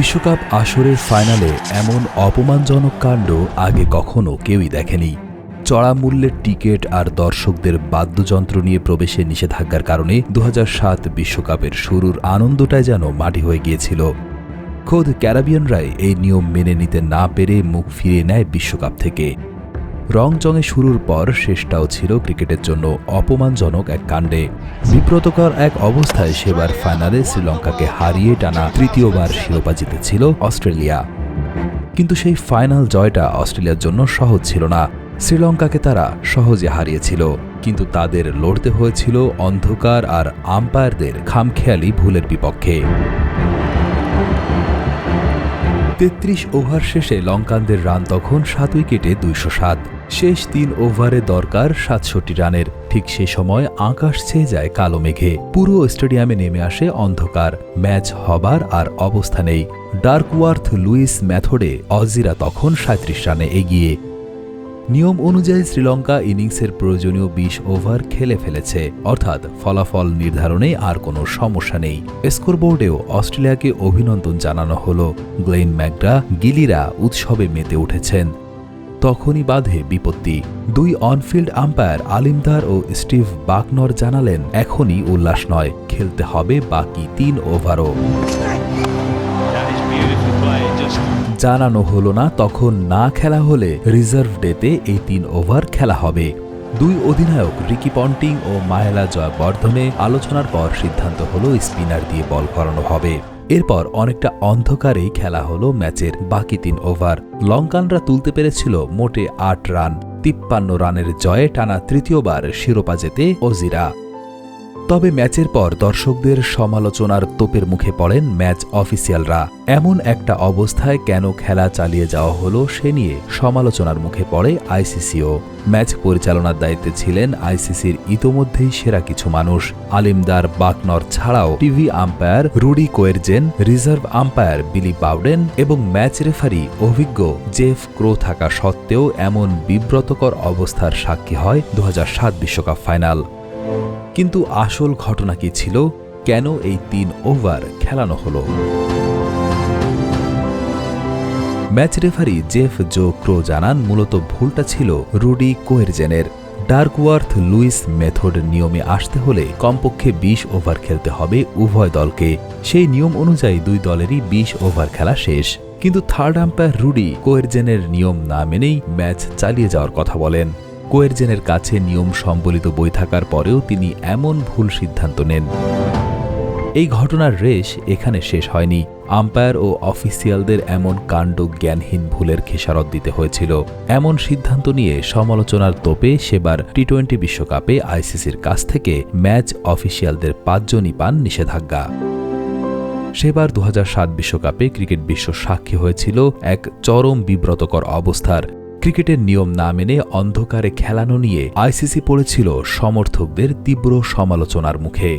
বিশ্বকাপ আসরের ফাইনালে এমন অপমানজনক কাণ্ড আগে কখনো কেউই দেখেনি। চড়া মূল্যের টিকিট আর দর্শকদের বাদ্যযন্ত্র নিয়ে প্রবেশের নিষেধাজ্ঞার কারণে দু বিশ্বকাপের শুরুর আনন্দটাই যেন মাটি হয়ে গিয়েছিল। খোদ ক্যারাবিয়ানরাই এই নিয়ম মেনে নিতে না পেরে মুখ ফিরিয়ে নেয় বিশ্বকাপ থেকে। রংচঙে শুরুর পর শেষটাও ছিল ক্রিকেটের জন্য অপমানজনক এক কাণ্ডে। বিব্রতকর এক অবস্থায় সেবার ফাইনালে শ্রীলঙ্কাকে হারিয়ে টানা তৃতীয়বার শিরোপা জিতেছিল অস্ট্রেলিয়া। কিন্তু সেই ফাইনাল জয়টা অস্ট্রেলিয়ার জন্য সহজ ছিল না। শ্রীলঙ্কাকে তারা সহজে হারিয়েছিল, কিন্তু তাদের লড়তে হয়েছিল অন্ধকার আর আম্পায়ারদের খামখেয়ালি ভুলের বিপক্ষে। তেত্রিশ ওভার শেষে লঙ্কানদের রান তখন সাত উইকেটে দুইশো সাত। শেষ তিন ওভারে দরকার সাতষট্টি রানের। ঠিক সে সময় আকাশ ছেয়ে যায় কালো মেঘে। পুরো স্টেডিয়ামে নেমে আসে অন্ধকার। ম্যাচ হবার আর অবস্থা নেই। ডার্কওয়ার্থ লুইস ম্যাথডে অজিরা তখন সাঁত্রিশ রানে এগিয়ে। নিয়ম অনুযায়ী শ্রীলঙ্কা ইনিংসের প্রয়োজনীয় বিশ ওভার খেলে ফেলেছে। অর্থাৎ ফলাফল নির্ধারণে আর কোনো সমস্যা নেই। স্কোরবোর্ডেও অস্ট্রেলিয়াকে অভিনন্দন জানানো হল। গ্লেন ম্যাকডা গিলিরা উৎসবে মেতে উঠেছেন। তখনই বাধে বিপত্তি। দুই অনফিল্ড আম্পায়ার আলিমদার ও স্টিভ বাকনর জানালেন, এখনই উল্লাস নয়, খেলতে হবে বাকি তিন ওভারও। জানানো হলো না, তখন না খেলা হলে রিজার্ভ ডেতে এই তিন ওভার খেলা হবে। দুই অধিনায়ক রিকি পন্টিং ও মাহেলা জয়বর্ধনে আলোচনার পর সিদ্ধান্ত হলো স্পিনার দিয়ে বল করানো হবে। এরপর অনেকটা অন্ধকারেই খেলা হলো ম্যাচের বাকি তিন ওভার। লঙ্কানরা তুলতে পেরেছিল মোটে আট রান। তিপ্পান্ন রানের জয়ে টানা তৃতীয়বার শিরোপা জেতে ওজিরা। তবে ম্যাচের পর দর্শকদের সমালোচনার তোপের মুখে পড়েন ম্যাচ অফিসিয়ালরা। এমন একটা অবস্থায় কেন খেলা চালিয়ে যাওয়া হলো সে নিয়ে সমালোচনার মুখে পড়ে আইসিসিও। ম্যাচ পরিচালনার দায়িত্বে ছিলেন আইসিসির ইতোমধ্যেই সেরা কিছু মানুষ। আলিমদার বাকনর ছাড়াও TV umpire Rudi Koertzen, reserve umpire Billy Bowden এবং ম্যাচ রেফারি অভিজ্ঞ জেফ ক্রো থাকা সত্ত্বেও এমন বিব্রতকর অবস্থার সাক্ষী হয় দু বিশ্বকাপ ফাইনাল। কিন্তু আসল ঘটনা কি ছিল? কেন এই তিন ওভার খেলানো হলো? ম্যাচ রেফারি জেফ জো ক্রো জানান, মূলত ভুলটা ছিল রুডি কোয়েরজেনের। ডার্কওয়ার্থ লুইস মেথড নিয়মে আসতে হলে কমপক্ষে ২০ ওভার খেলতে হবে উভয় দলকে। সেই নিয়ম অনুযায়ী দুই দলেরই ২০ ওভার খেলা শেষ। কিন্তু থার্ড আম্পায়ার রুডি কোয়েরজেনের নিয়ম না মেনেই ম্যাচ চালিয়ে যাওয়ার কথা বলেন। কোয়েরজেনের কাছে নিয়ম সম্বলিত বই থাকার পরেও তিনি এমন ভুল সিদ্ধান্ত নেন। এই ঘটনার রেশ এখানে শেষ হয়নি। আম্পায়ার ও অফিসিয়ালদের এমন কাণ্ড জ্ঞানহীন ভুলের খেসারত দিতে হয়েছিল। এমন সিদ্ধান্ত নিয়ে সমালোচনার তোপে সেবার টি টোয়েন্টি বিশ্বকাপে আইসিসির কাছ থেকে ম্যাচ অফিসিয়ালদের পাঁচজনই পান নিষেধাজ্ঞা। সেবার দু বিশ্বকাপে ক্রিকেট বিশ্ব সাক্ষী হয়েছিল এক চরম বিব্রতকর অবস্থার। ক্রিকেটের নিয়ম না মেনে অন্ধকারে খেলানো নিয়ে আইসিসি পড়েছিল সমর্থকদের তীব্র সমালোচনার মুখে।